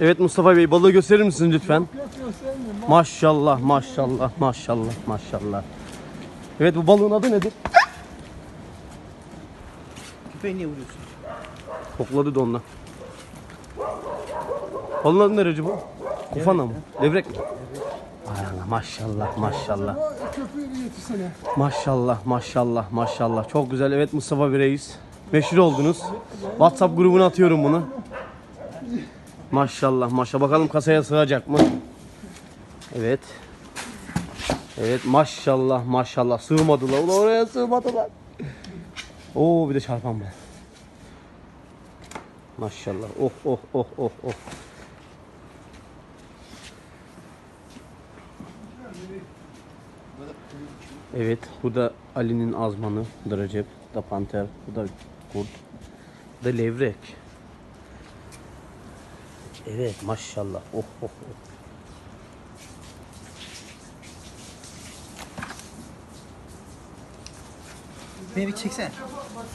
Evet Mustafa Bey balığı gösterir misiniz lütfen? Yok göstermiyorum. Maşallah maşallah maşallah maşallah. Evet bu balığın adı nedir? Köpeği niye vuruyorsun? Kokladı donla. Balığın adı ne Recep bu? Kufana mı? Levrek mi? Ay Allah, maşallah maşallah. O köpüğü getirsene. Maşallah maşallah maşallah. Çok güzel. Evet Mustafa Bey Reis. Meşhur oldunuz. WhatsApp grubuna atıyorum bunu. Maşallah maşallah. Bakalım kasaya sığacak mı? Evet. Evet maşallah maşallah. Sığmadılar. Ulan oraya sığmadılar. Oo bir de çarpan var. Maşallah. Oh oh oh oh oh. Evet, bu da Ali'nin azmanı, bu da panter, bu da kurt, da levrek. Evet, maşallah. Oh oh oh. Beni bir çeksen. Bak